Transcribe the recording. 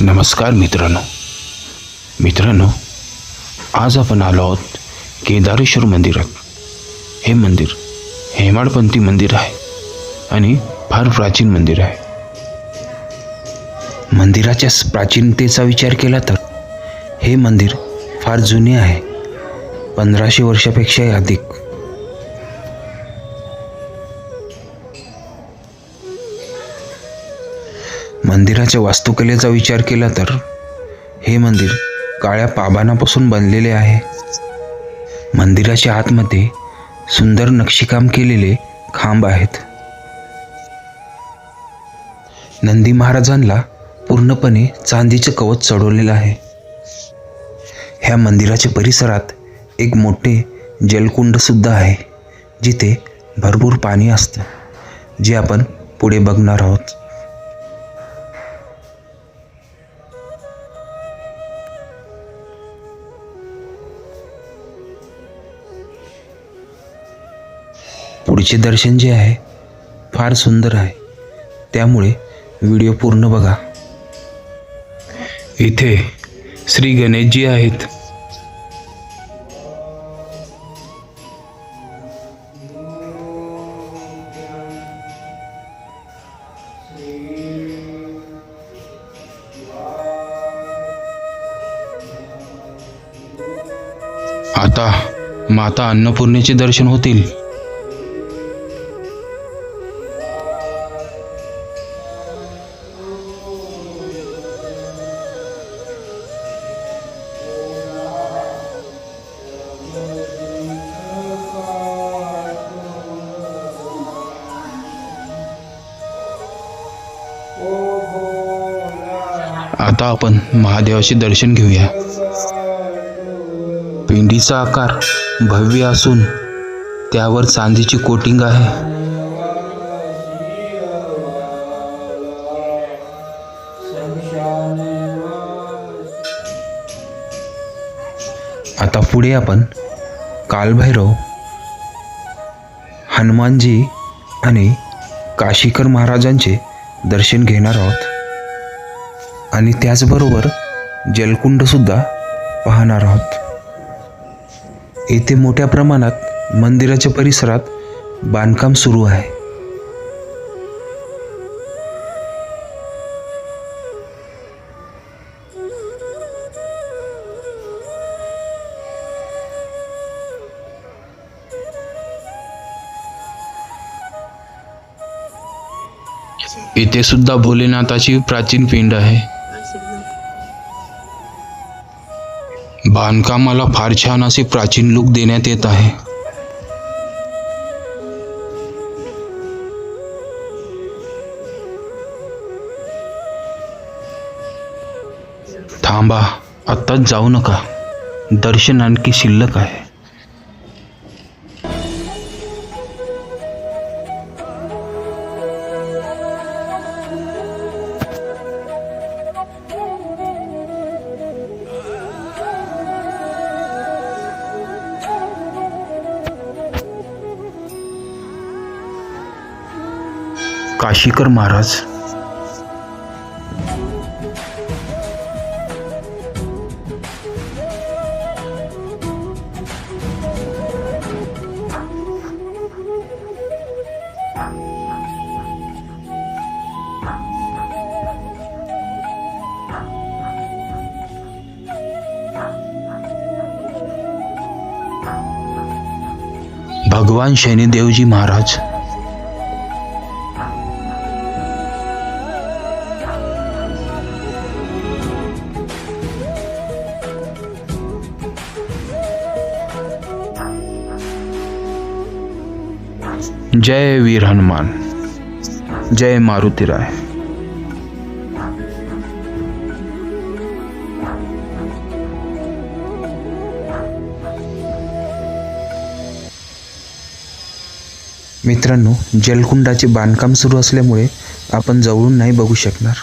नमस्कार मित्रांनो. मित्रांनो आज आपण आलो आहोत केदारेश्वर मंदिरात. हे मंदिर हेमाडपंथी मंदिर आहे आणि फार प्राचीन मंदिर आहे. मंदिराच्या प्राचीनतेचा विचार केला तर हे मंदिर फार जुने आहे. पंधराशे वर्षापेक्षाही अधिक. मंदिराच्या वास्तुकलेचा विचार केला तर हे मंदिर काळ्या पाबानापासून बनलेले आहे. मंदिराच्या आतमध्ये सुंदर नक्षीकाम केलेले खांब आहेत. नंदी महाराजांना पूर्णपणे चांदीचे कवच चढवलेलं आहे. ह्या मंदिराच्या परिसरात एक मोठे जलकुंड सुद्धा आहे जिथे भरपूर पाणी असतं जे आपण पुढे बघणार आहोत. पुढचे दर्शन जे आहे फार सुंदर आहे. त्यामुळे व्हिडिओ पूर्ण बघा. इथे श्री गणेशजी आहेत. आता माता अन्नपूर्णेचे दर्शन होतील. आता आपण महादेवाचे दर्शन घेऊया. पिंडीचा आकार भव्य असून त्यावर चांदीची कोटिंग आहे. आता पुढे आपण कालभैरव हनुमानजी आणि काशीकर महाराजांचे दर्शन घेणार आहोत. आणि त्याचबरोबर जलकुंडसुद्धा पाहणार आहोत. येथे मोठ्या प्रमाणात मंदिराच्या परिसरात बांधकाम सुरू आहे. इथे सुद्धा भोलेनाथाची प्राचीन पिंड आहे. बांधकामाला फार छान असे प्राचीन लुक देण्यात येत आहे. थांबा आत्ताच जाऊ नका. दर्शन आणखी शिल्लक आहे. काशीकर महाराज. भगवान शनिदेवजी महाराज. जय वीर हनुमान जय मारुतीराय मित्रांनो जलकुंडाचे बांधकाम सुरू असल्यामुळे आपण जवळून नाही बघू शकणार.